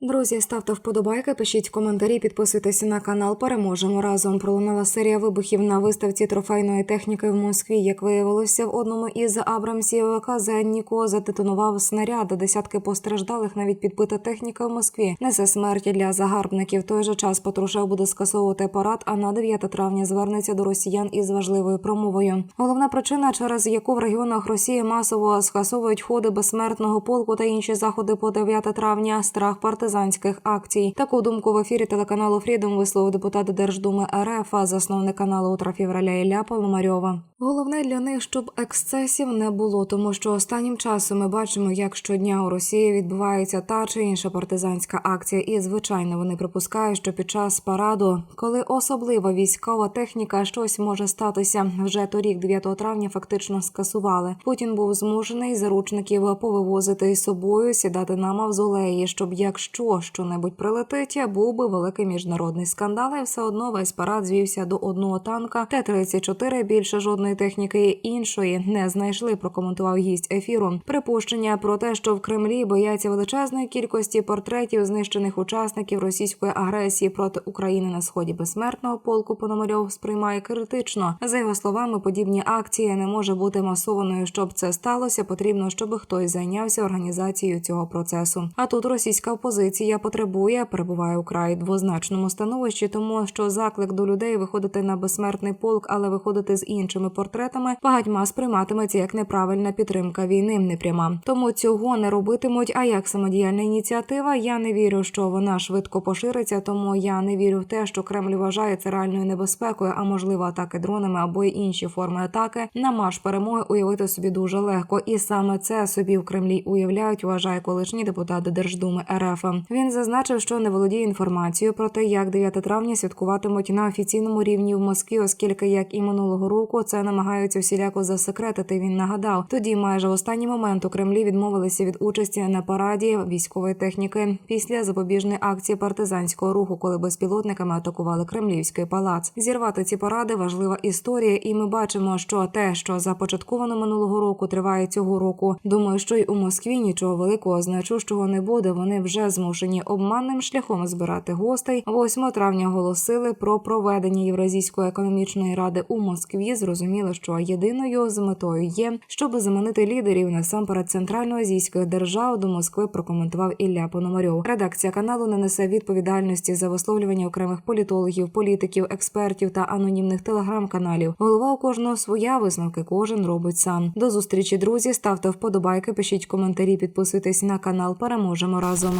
Друзі, ставте вподобайки, пишіть коментарі, підписуйтесь на канал. Переможемо разом. Пролунала серія вибухів на виставці трофейної техніки в Москві. Як виявилося, в одному із Абрамсів Казанніко затетонував снаряд. Десятки постраждалих, навіть підбита техніка в Москві. Несе смерті для загарбників. В той же час Патрушев буде скасовувати парад. А на 9 травня звернеться до росіян із важливою промовою. Головна причина, через яку в регіонах Росії масово скасовують ходи безсмертного полку та інші заходи по 9 травня. Страх партизанських акцій. Таку думку в ефірі телеканалу Фрідом висловив депутат Держдуми РФ, засновник каналу «Утра февраля» Ілля Пономарьова. Головне для них, щоб ексцесів не було, тому що останнім часом ми бачимо, як щодня у Росії відбувається та чи інша партизанська акція, і звичайно вони припускають, що під час параду, коли особлива військова техніка, щось може статися. Вже торік, 9 травня, фактично скасували. Путін був змушений заручників повивозити із собою, сідати на мавзолеї, щоб якщо що-небудь прилетить, був би великий міжнародний скандал, і все одно весь парад звівся до одного танка. Т-34 більше жодної техніки іншої не знайшли. Прокоментував гість ефіру. Припущення про те, що в Кремлі бояться величезної кількості портретів знищених учасників російської агресії проти України на сході безсмертного полку Пономарьов сприймає критично. За його словами, подібні акції не може бути масованою. Щоб це сталося, потрібно, щоб хтось зайнявся організацією цього процесу. А тут російська опозиція потребує, перебуває у край двозначному становищі, тому що заклик до людей виходити на безсмертний полк, але виходити з іншими портретами, багатьма сприйматиметься як неправильна підтримка війни, непряма. Тому цього не робитимуть. А як самодіяльна ініціатива, я не вірю, що вона швидко пошириться. Тому я не вірю в те, що Кремль вважає це реальною небезпекою, а можливо атаки дронами або й інші форми атаки. На марш перемоги уявити собі дуже легко, і саме це собі в Кремлі уявляють. Вважає колишній депутат Держдуми РФ. Він зазначив, що не володіє інформацією про те, як 9 травня святкуватимуть на офіційному рівні в Москві, оскільки як і минулого року це намагаються всіляко засекретити. Він нагадав, тоді майже в останній момент у Кремлі відмовилися від участі на параді військової техніки після запобіжної акції партизанського руху, коли безпілотниками атакували Кремлівський палац. Зірвати ці паради важлива історія, і ми бачимо, що те, що започатковано минулого року, триває цього року. Думаю, що й у Москві нічого великого значущого не буде. Вони вже змушені обманним шляхом збирати гостей. 8 травня оголосили про проведення Євразійської економічної ради у Москві. Зрозуміло, що єдиною з метою є, щоб заманити лідерів насамперед центральноазійських держав до Москви. Прокоментував Ілля Пономарьов. Редакція каналу не несе відповідальності за висловлювання окремих політологів, політиків, експертів та анонімних телеграм-каналів. Голова у кожного своя висновки кожен робить сам. До зустрічі, друзі. Ставте вподобайки, пишіть коментарі, підписуйтесь на канал. Переможемо разом.